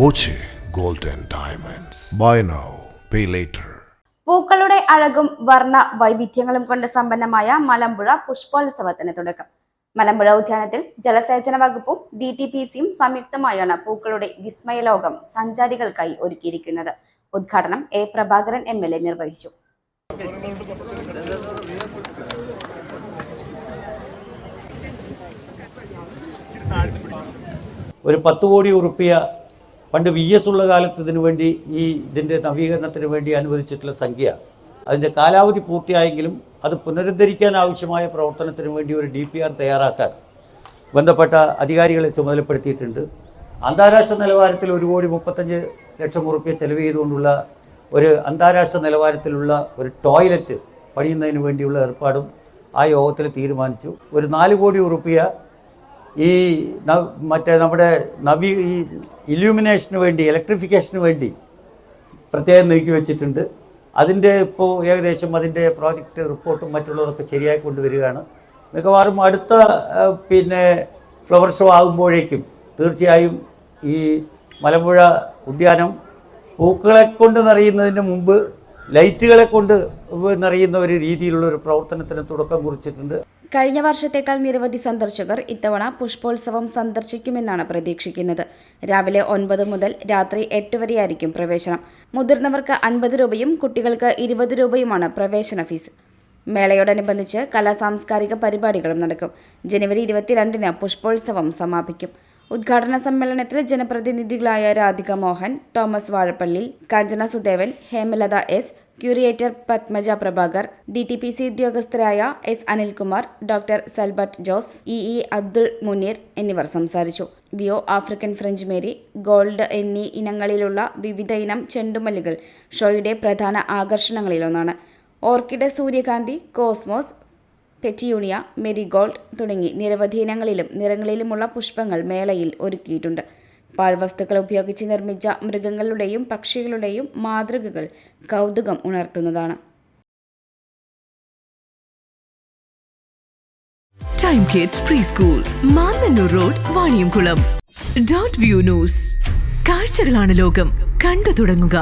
Boche golden diamonds. Buy now pay later പൂക്കളുടെ അഴകും വർണ വൈവിധ്യങ്ങളും കൊണ്ട് സമ്പന്നമായ മലമ്പുഴ പുഷ്പോത്സവത്തിന് തുടക്കം. മലമ്പുഴ ഉദ്യാനത്തിൽ ജലസേചന വകുപ്പും ഡി ടി പി സിയും സംയുക്തമായാണ് പൂക്കളുടെ വിസ്മയലോകം സഞ്ചാരികൾക്കായി ഒരുക്കിയിരിക്കുന്നത്. ഉദ്ഘാടനം A Prabhakaran M L A നിർവഹിച്ചു. ഒരു പത്ത് കോടി ഉറുപ്പിയ പണ്ട് വി എസ് ഉള്ള കാലത്ത് ഇതിനു വേണ്ടി ഈ ഇതിന്റെ നവീകരണത്തിന് വേണ്ടി അനുവദിച്ചിട്ടുള്ള സംഖ്യ അതിന്റെ കാലാവധി പൂർത്തിയായെങ്കിലും അത് പുനരുദ്ധരിക്കാൻ ആവശ്യമായ പ്രവർത്തനത്തിന് വേണ്ടി ഒരു ഡി പി ആർ തയ്യാറാക്കാൻ ബന്ധപ്പെട്ട അധികാരികളെ ചുമതലപ്പെടുത്തിയിട്ടുണ്ട്. അന്താരാഷ്ട്ര നിലവാരത്തിൽ ഒരു കോടി മുപ്പത്തഞ്ച് ലക്ഷം ഉറുപ്പ്യ ചെലവ് ചെയ്തുകൊണ്ടുള്ള ഒരു അന്താരാഷ്ട്ര നിലവാരത്തിലുള്ള ഒരു ടോയ്ലറ്റ് പണിയുന്നതിന് വേണ്ടിയുള്ള ഏർപ്പാടും ആ യോഗത്തിൽ തീരുമാനിച്ചു. ഒരു നാല് കോടി ഉറുപ്പ്യ ഈ മറ്റേ നമ്മുടെ നവീ ഈ ഇല്യൂമിനേഷന് വേണ്ടി ഇലക്ട്രിഫിക്കേഷന് വേണ്ടി പ്രത്യേകം നീക്കി വെച്ചിട്ടുണ്ട്. അതിന്റെ ഇപ്പോൾ ഏകദേശം അതിന്റെ പ്രോജക്റ്റ് റിപ്പോർട്ടും മറ്റുള്ളതൊക്കെ ശരിയായി കൊണ്ടുവരികയാണ്. മിക്കവാറും അടുത്ത പിന്നെ ഫ്ലവർ ഷോ ആകുമ്പോഴേക്കും തീർച്ചയായും ഈ മലമ്പുഴ ഉദ്യാനം പൂക്കളെ കൊണ്ട് നിറയുന്നതിന് മുമ്പ് ലൈറ്റുകളെ കൊണ്ട് നിറയുന്ന ഒരു രീതിയിലുള്ള ഒരു പ്രവർത്തനത്തിന് തുടക്കം കുറിച്ചിട്ടുണ്ട്. കഴിഞ്ഞ വർഷത്തേക്കാൾ നിരവധി സന്ദർശകർ ഇത്തവണ പുഷ്പോത്സവം സന്ദർശിക്കുമെന്നാണ് പ്രതീക്ഷിക്കുന്നത്. രാവിലെ ഒൻപത് മുതൽ രാത്രി എട്ട് വരെയായിരിക്കും പ്രവേശനം. മുതിർന്നവർക്ക് അൻപത് രൂപയും കുട്ടികൾക്ക് ഇരുപത് രൂപയുമാണ് പ്രവേശന ഫീസ്. മേളയോടനുബന്ധിച്ച് കലാ സാംസ്കാരിക പരിപാടികളും നടക്കും. ജനുവരി ഇരുപത്തിരണ്ടിന് പുഷ്പോത്സവം സമാപിക്കും. ഉദ്ഘാടന സമ്മേളനത്തിൽ ജനപ്രതിനിധികളായ Radhika Mohan Thomas Vazhappally Kanchana Sudevan Hemalatha S curator Padmaja Prabhakar D T P C ഉദ്യോഗസ്ഥരായ S Anilkumar doctor Salbert Jose E E Abdul Muneer എന്നിവർ സംസാരിച്ചു. വിയോ ആഫ്രിക്കൻ ഫ്രഞ്ച് മേരി ഗോൾഡ് എന്നീ ഇനങ്ങളിലുള്ള വിവിധ ഇനം ചെണ്ടുമല്ലികൾ ഷോയുടെ പ്രധാന ആകർഷണങ്ങളിലൊന്നാണ്. ഓർക്കിഡ് സൂര്യകാന്തി കോസ്മോസ് പെറ്റിയൂണിയ മെരിഗോൾഡ് തുടങ്ങി നിരവധി ഇനങ്ങളിലും നിറങ്ങളിലുമുള്ള പുഷ്പങ്ങൾ മേളയിൽ ഒരുക്കിയിട്ടുണ്ട്. പാഴ്വസ്തുക്കൾ ഉപയോഗിച്ച് നിർമ്മിച്ച മൃഗങ്ങളുടെയും പക്ഷികളുടെയും മാതൃകകൾ കൗതുകം ഉണർത്തുന്നതാണ്. Time Kids pre school Mannannur road Vaniyamkulam dot view news കാഴ്ചകളാണ് ലോകം. കണ്ടു തുടങ്ങുക.